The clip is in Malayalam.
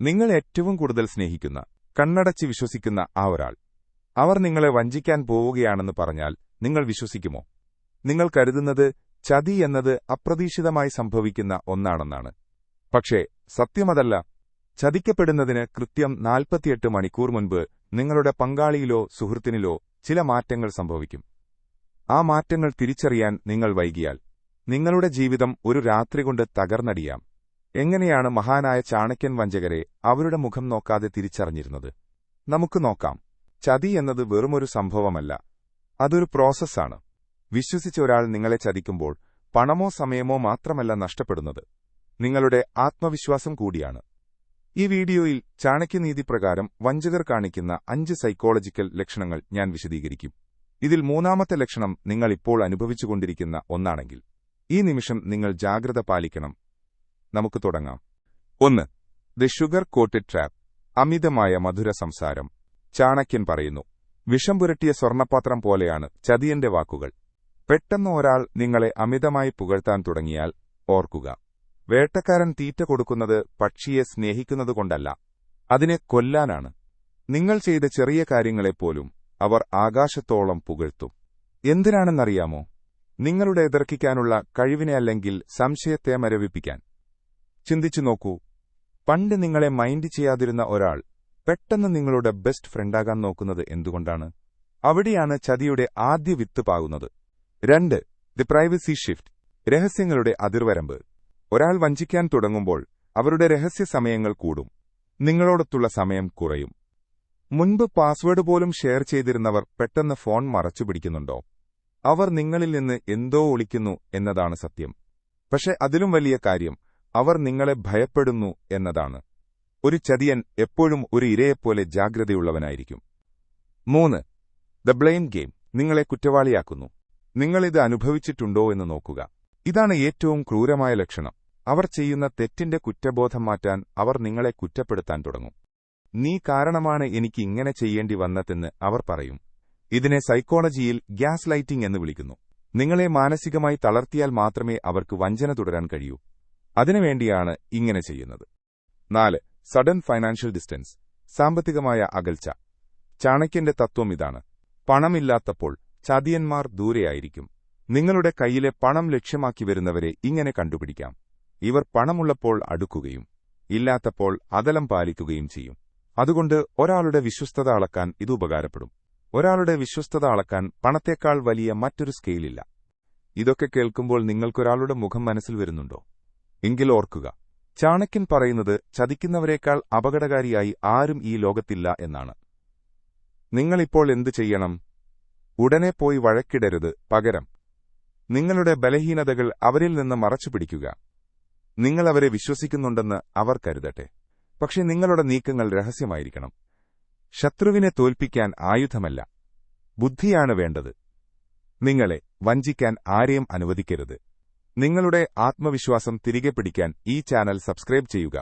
നിങ്ങൾ ഏറ്റവും കൂടുതൽ സ്നേഹിക്കുന്ന കണ്ണടച്ച് വിശ്വസിക്കുന്ന ആ ഒരാൾ. അവർ നിങ്ങളെ വഞ്ചിക്കാൻ പോവുകയാണെന്ന് പറഞ്ഞാൽ നിങ്ങൾ വിശ്വസിക്കുമോ? നിങ്ങൾ കരുതുന്നത് ചതി എന്നത് അപ്രതീക്ഷിതമായി സംഭവിക്കുന്ന ഒന്നാണെന്നാണ്. പക്ഷേ സത്യമതല്ല. ചതിക്കപ്പെടുന്നതിന് കൃത്യം നാൽപ്പത്തിയെട്ട് മണിക്കൂർ മുൻപ് നിങ്ങളുടെ പങ്കാളിയിലോ സുഹൃത്തിനിലോ ചില മാറ്റങ്ങൾ സംഭവിക്കും. ആ മാറ്റങ്ങൾ തിരിച്ചറിയാൻ നിങ്ങൾ വൈകിയാൽ നിങ്ങളുടെ ജീവിതം ഒരു രാത്രി കൊണ്ട് തകർന്നടിയാം. എങ്ങനെയാണ് മഹാനായ ചാണക്യൻ വഞ്ചകരെ അവരുടെ മുഖം നോക്കാതെ തിരിച്ചറിഞ്ഞിരുന്നത്? നമുക്ക് നോക്കാം. ചതി എന്നത് വെറുമൊരു സംഭവമല്ല. അതൊരു പ്രോസസ്സാണ്. വിശ്വസിച്ച ഒരാൾ നിങ്ങളെ ചതിക്കുമ്പോൾ പണമോ സമയമോ മാത്രമല്ല നഷ്ടപ്പെടുന്നത്. നിങ്ങളുടെ ആത്മവിശ്വാസം കൂടിയാണ്. ഈ വീഡിയോയിൽ ചാണക്യനീതി പ്രകാരം വഞ്ചകർ കാണിക്കുന്ന അഞ്ച് സൈക്കോളജിക്കൽ ലക്ഷണങ്ങൾ ഞാൻ വിശദീകരിക്കും. ഇതിൽ മൂന്നാമത്തെ ലക്ഷണം നിങ്ങൾ ഇപ്പോൾ അനുഭവിച്ചുകൊണ്ടിരിക്കുന്ന ഒന്നാണെങ്കിൽ ഈ നിമിഷം നിങ്ങൾ ജാഗ്രത പാലിക്കണം. നമുക്ക് തുടങ്ങാം. ഒന്ന് ദി ഷുഗർ കോട്ടഡ് ട്രാപ്പ് അമിതമായ മധുര സംസാരം. ചാണക്യൻ പറയുന്നു വിഷം പുരട്ടിയ സ്വർണപാത്രം പോലെയാണ് ചതിയന്റെ വാക്കുകൾ. പെട്ടെന്ന് ഒരാൾ നിങ്ങളെ അമിതമായി പുകഴ്ത്താൻ തുടങ്ങിയാൽ ഓർക്കുക. വേട്ടക്കാരൻ തീറ്റ കൊടുക്കുന്നത് പക്ഷിയെ സ്നേഹിക്കുന്നതുകൊണ്ടല്ല അതിനെ കൊല്ലാനാണ്. നിങ്ങൾ ചെയ്ത ചെറിയ കാര്യങ്ങളെപ്പോലും അവർ ആകാശത്തോളം പുകഴ്ത്തും. എന്തിനാണെന്നറിയാമോ? നിങ്ങളുടെ എതിർക്കിക്കാനുള്ള കഴിവിനെ അല്ലെങ്കിൽ സംശയത്തെ മരവിപ്പിക്കാൻ. ചിന്തിച്ചു നോക്കൂ. പണ്ട് നിങ്ങളെ മൈൻഡ് ചെയ്യാതിരുന്ന ഒരാൾ പെട്ടെന്ന് നിങ്ങളുടെ ബെസ്റ്റ് ഫ്രണ്ടാകാൻ നോക്കുന്നത് എന്തുകൊണ്ടാണ്? അവിടെയാണ് ചതിയുടെ ആദ്യ വിത്ത് പാകുന്നത്. രണ്ട് ദി പ്രൈവസി ഷിഫ്റ്റ് രഹസ്യങ്ങളുടെ അതിർവരമ്പ്. ഒരാൾ വഞ്ചിക്കാൻ തുടങ്ങുമ്പോൾ അവരുടെ രഹസ്യ സമയങ്ങൾ കൂടും. നിങ്ങളോടൊത്തുള്ള സമയം കുറയും. മുൻപ് പാസ്വേഡ് പോലും ഷെയർ ചെയ്തിരുന്നവർ പെട്ടെന്ന് ഫോൺ മറച്ചു പിടിക്കുന്നുണ്ടോ? അവർ നിങ്ങളിൽ നിന്ന് എന്തോ ഒളിക്കുന്നു എന്നതാണ് സത്യം. പക്ഷെ അതിലും വലിയ കാര്യം അവർ നിങ്ങളെ ഭയപ്പെടുന്നു എന്നതാണ്. ഒരു ചതിയൻ എപ്പോഴും ഒരു ഇരയെപ്പോലെ ജാഗ്രതയുള്ളവനായിരിക്കും. മൂന്ന് ദ ബ്ലെയിം ഗെയിം നിങ്ങളെ കുറ്റവാളിയാക്കുന്നു. നിങ്ങളിത് അനുഭവിച്ചിട്ടുണ്ടോ എന്ന് നോക്കുക. ഇതാണ് ഏറ്റവും ക്രൂരമായ ലക്ഷണം. അവർ ചെയ്യുന്ന തെറ്റിന്റെ കുറ്റബോധം മാറ്റാൻ അവർ നിങ്ങളെ കുറ്റപ്പെടുത്താൻ തുടങ്ങും. നീ കാരണമാണ് എനിക്ക് ഇങ്ങനെ ചെയ്യേണ്ടി വന്നതെന്ന് അവർ പറയും. ഇതിനെ സൈക്കോളജിയിൽ ഗ്യാസ് ലൈറ്റിംഗ് എന്ന് വിളിക്കുന്നു. നിങ്ങളെ മാനസികമായി തളർത്തിയാൽ മാത്രമേ അവർക്ക് വഞ്ചന തുടരാൻ കഴിയൂ. അതിനുവേണ്ടിയാണ് ഇങ്ങനെ ചെയ്യുന്നത്. നാല് സഡൻ ഫൈനാൻഷ്യൽ ഡിസ്റ്റൻസ് സാമ്പത്തികമായ അകൽച്ച. ചാണക്യന്റെ തത്വം ഇതാണ്. പണമില്ലാത്തപ്പോൾ ചതിയന്മാർ ദൂരെയായിരിക്കും. നിങ്ങളുടെ കയ്യിലെ പണം ലക്ഷ്യമാക്കി വരുന്നവരെ ഇങ്ങനെ കണ്ടുപിടിക്കാം. ഇവർ പണമുള്ളപ്പോൾ അടുക്കുകയും ഇല്ലാത്തപ്പോൾ അതലം പാലിക്കുകയും ചെയ്യും. അതുകൊണ്ട് ഒരാളുടെ വിശ്വസ്തത അളക്കാൻ ഇത് ഉപകാരപ്പെടും. ഒരാളുടെ വിശ്വസ്തത അളക്കാൻ പണത്തേക്കാൾ വലിയ മറ്റൊരു സ്കെയിലില്ല. ഇതൊക്കെ കേൾക്കുമ്പോൾ നിങ്ങൾക്കൊരാളുടെ മുഖം മനസ്സിൽ വരുന്നുണ്ടോ? എങ്കിൽ ഓർക്കുക. ചാണക്യൻ പറയുന്നത് ചതിക്കുന്നവരേക്കാൾ അപകടകാരിയായി ആരും ഈ ലോകത്തില്ല എന്നാണ്. നിങ്ങളിപ്പോൾ എന്തു ചെയ്യണം? ഉടനെ പോയി വഴക്കിടരുത് പകരം. നിങ്ങളുടെ ബലഹീനതകൾ അവരിൽ നിന്ന് മറച്ചുപിടിക്കുക നിങ്ങൾ അവരെ വിശ്വസിക്കുന്നുണ്ടെന്ന് അവർ കരുതട്ടെ. പക്ഷെ നിങ്ങളുടെ നീക്കങ്ങൾ രഹസ്യമായിരിക്കണം. ശത്രുവിനെ തോൽപ്പിക്കാൻ ആയുധമല്ല. ബുദ്ധിയാണ് വേണ്ടത്. നിങ്ങളെ വഞ്ചിക്കാൻ ആരെയും അനുവദിക്കരുത്. നിങ്ങളുടെ ആത്മവിശ്വാസം തിരികെ പിടിക്കാൻ ഈ ചാനൽ സബ്സ്ക്രൈബ് ചെയ്യുക.